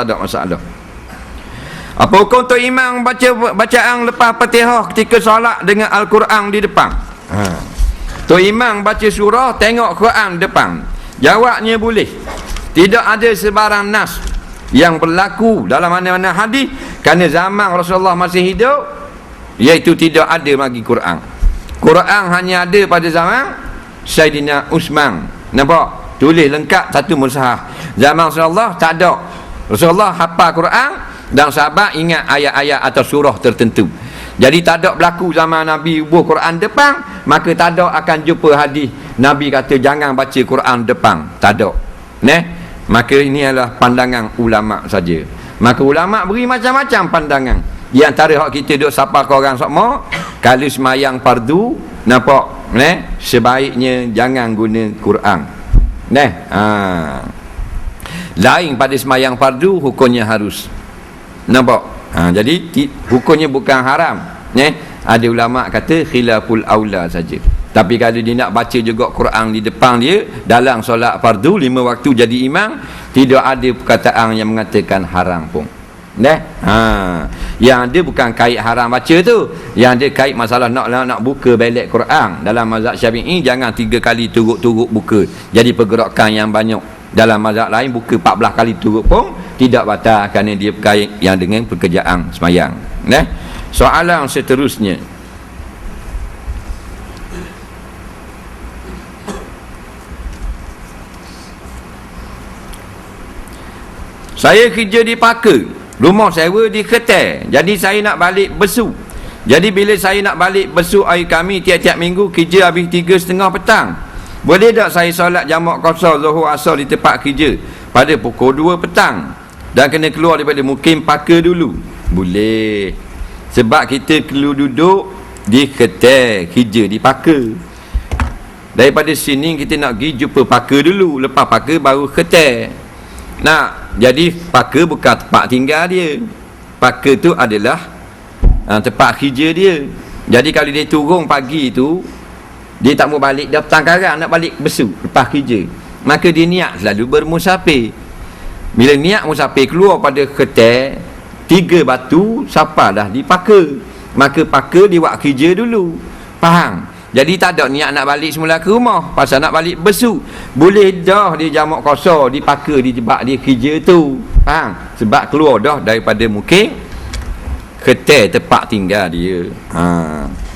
tak ada masalah apa hukum tu imam baca bacaan lepas Fatihah ketika solat dengan Al-Quran di depan? Ha. Tu imam baca surah tengok Quran depan. Jawabnya boleh. Tidak ada sebarang nas yang berlaku dalam mana-mana hadis kerana zaman Rasulullah masih hidup iaitu tidak ada lagi Quran. Quran hanya ada pada zaman Sayyidina Usman. Nampak? Tulis lengkap satu mushaf. Zaman Rasulullah tak ada. Rasulullah hafal Quran dan sahabat ingat ayat-ayat atau surah tertentu. Jadi tak ada berlaku zaman Nabi buah Quran depan maka tak ada akan jumpa hadis Nabi kata jangan baca Quran depan. Tak ada. Neh, maka ini adalah pandangan ulama saja. Maka ulama beri macam-macam pandangan. Di antara hak kita duduk sapa ke orang semua kalau semayang fardu nampak? Neh, sebaiknya jangan guna Quran. Neh, ha. Lain pada semayang fardu hukumnya harus Nampak? Ha, jadi hukumnya bukan haram. Eh? Ada ulama kata khilaful aula saja. Tapi kalau dia nak baca juga Quran di depan dia dalam solat fardu lima waktu jadi imam, tidak ada perkataan yang mengatakan haram pun. Neh? Ha. Yang ada bukan kait haram baca tu. Yang ada kait masalah nak nak, nak buka balik Quran. Dalam mazhab Syafi'i jangan tiga kali turut-turut buka. Jadi pergerakan yang banyak. Dalam mazhab lain buka 14 kali turut pun tidak batal kerana dia berkait yang dengan pekerjaan semayang. Eh? soalan seterusnya. Saya kerja di Paka rumah sewa di Ketel. Jadi saya nak balik besu. Jadi bila saya nak balik besu air kami tiap-tiap minggu kerja habis tiga setengah petang boleh tak saya solat jamak kosor zuhur asar di tempat kerja? Pada pukul 2 petang. Dan kena keluar daripada mukim paka dulu. Boleh. Sebab kita keluar duduk di ketel kerja di paka. Daripada sini kita nak pergi jumpa paka dulu. Lepas paka baru ketel. Nak jadi paka bukan tempat tinggal dia. Paka tu adalah uh, tempat kerja dia. Jadi kalau dia turun pagi tu dia tak mau balik dia petang karang nak balik besu lepas kerja. Maka dia niat selalu bermusafir. Bila niat musafir keluar pada ketel tiga batu siapa dah dipaka. Maka paka dia buat kerja dulu. Faham? Jadi tak ada niat nak balik semula ke rumah pasal nak balik besu boleh dah dia jamak kosor dipaka dijebak dia kerja tu. Faham? Sebab keluar dah daripada mungkin ketel tempat tinggal dia. Ha